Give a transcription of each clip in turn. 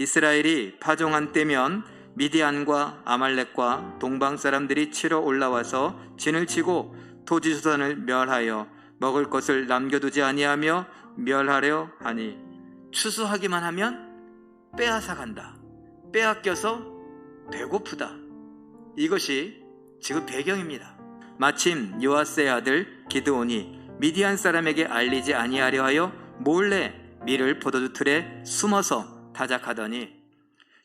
이스라엘이 파종한 때면 미디안과 아말렉과 동방 사람들이 치러 올라와서 진을 치고 토지 수산을 멸하여 먹을 것을 남겨두지 아니하며 멸하려 하니 추수하기만 하면 빼앗아 간다. 빼앗겨서 배고프다. 이것이 지금 배경입니다. 마침 요아스의 아들 기드온이 미디안 사람에게 알리지 아니하려 하여 몰래 밀을 포도주 틀에 숨어서 타작하더니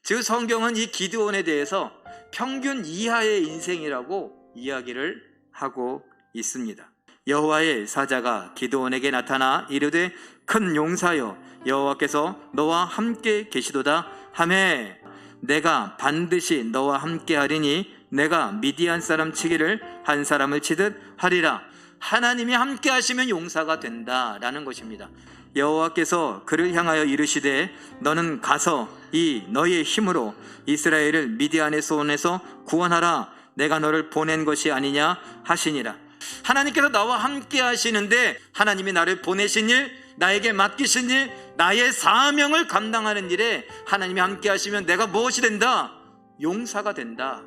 즉 성경은 이 기드온에 대해서 평균 이하의 인생이라고 이야기를 하고 있습니다. 여호와의 사자가 기드온에게 나타나 이르되 큰 용사여 여호와께서 너와 함께 계시도다 하매 내가 반드시 너와 함께 하리니 내가 미디안 사람 치기를 한 사람을 치듯 하리라 하나님이 함께 하시면 용사가 된다라는 것입니다. 여호와께서 그를 향하여 이르시되 너는 가서 이 너의 힘으로 이스라엘을 미디안의 손에서 구원하라. 내가 너를 보낸 것이 아니냐 하시니라. 하나님께서 나와 함께 하시는데 하나님이 나를 보내신 일 나에게 맡기신 일 나의 사명을 감당하는 일에 하나님이 함께 하시면 내가 무엇이 된다? 용사가 된다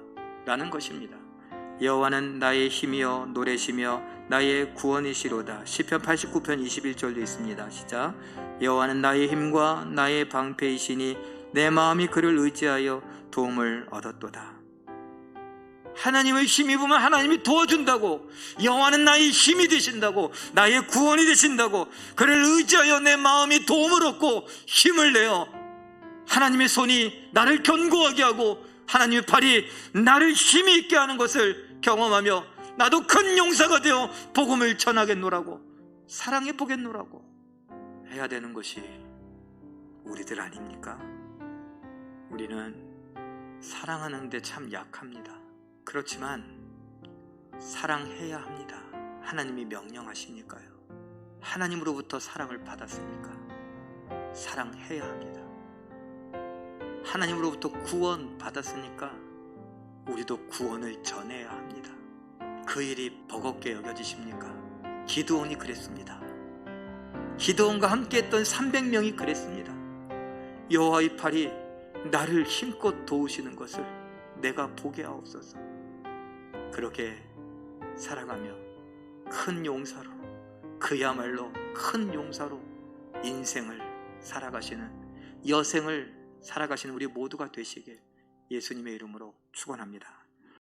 라는 것입니다 여호와는 나의 힘이여 노래시며 나의 구원이시로다. 시편 89편 21절도 있습니다. 시작. 여호와는 나의 힘과 나의 방패이시니 내 마음이 그를 의지하여 도움을 얻었도다. 하나님을 힘입으면 하나님이 도와준다고 여호와는 나의 힘이 되신다고 나의 구원이 되신다고 그를 의지하여 내 마음이 도움을 얻고 힘을 내어 하나님의 손이 나를 견고하게 하고 하나님의 팔이 나를 힘이 있게 하는 것을 경험하며 나도 큰 용사가 되어 복음을 전하겠노라고 사랑해 보겠노라고 해야 되는 것이 우리들 아닙니까? 우리는 사랑하는데 참 약합니다. 그렇지만 사랑해야 합니다. 하나님이 명령하시니까요. 하나님으로부터 사랑을 받았으니까 사랑해야 합니다. 하나님으로부터 구원 받았으니까 우리도 구원을 전해야 합니다. 그 일이 버겁게 여겨지십니까? 기드온이 그랬습니다. 기드온과 함께했던 300명이 그랬습니다. 여호와의 팔이 나를 힘껏 도우시는 것을 내가 보게 하옵소서. 그렇게 살아가며 큰 용사로 그야말로 큰 용사로 인생을 살아가시는 여생을 살아가시는 우리 모두가 되시길 예수님의 이름으로 축원합니다.